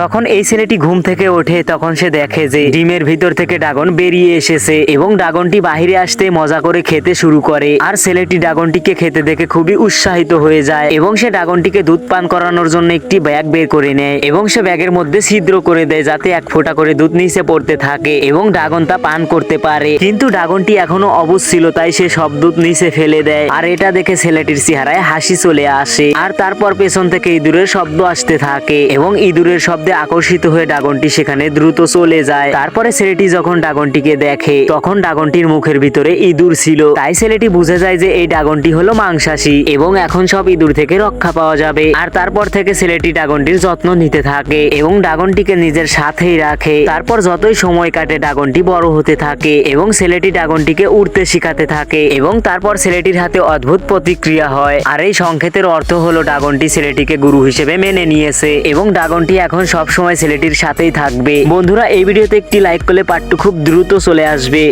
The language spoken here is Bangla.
যখন এই ছেলেটি ঘুম থেকে ওঠে, তখন সে দেখে যে ডিমের ভিতর থেকে ড্রাগন বেরিয়ে এসেছে এবং ড্রাগনটি বাহিরে আসতে মজা করে খেতে শুরু করে। আর ছেলেটি ড্রাগনটিকে খেতে দেখে খুবই উৎসাহিত হয়ে যায় এবং সে ড্রাগনটিকে দুধ পান করানোর জন্য একটি ব্যাগ বের করে নেয় এবং সে ব্যাগের মধ্যে ছিদ্র করে দেয় যাতে এক ফোঁটা করে দুধ নিচে পড়তে থাকে এবং ড্রাগন তা পান করতে পারে। কিন্তু ড্রাগনটি এখনও অবুঝ ছিল, তাই সে সব দুধ নিচে ফেলে দেয়। আর এটা দেখে ছেলেটির চেহারায় হাসি চলে আসে। আর তারপর পেছন থেকে ইঁদুরের শব্দ আসতে থাকে এবং ইঁদুরের শব্দে আকর্ষিত হয়ে ড্রাগনটি সেখানে দ্রুত চলে যায়। তারপরে ছেলেটি যখন ড্রাগনটিকে দেখে, তখন ড্রাগনটির মুখের ভিতরে ইঁদুর ছিল। তাই ছেলেটি বুঝে যায় যে এই ড্রাগনটি হলো মাংসাশী এবং এখন সব ইঁদুর থেকে রক্ষা পাওয়া যাবে। আর তারপর থেকে ছেলেটি ড্রাগনটির যত্ন নিতে থাকে এবং ড্রাগনটিকে নিজের সাথেই রাখে। তারপর যতই সময় কাটে ড্রাগনটি বড় হতে থাকে এবং ছেলেটি ড্রাগনটিকে উড়তে শিখাতে থাকে এবং তারপর ছেলেটির হাতে অদ্ভুত প্রতিক্রিয়া হয়। আর এই সংকেতের অর্থ হলো ড্রাগনটি ছেলেটিকে গুরু হিসেবে মেনে নিয়েছে এবং ড্রাগনটি এখন সব সময় ছেলেটির সাথেই থাকবে। বন্ধুরা, এই ভিডিওতে একটি লাইক করলে পার্টটু খুব দ্রুত চলে আসবে।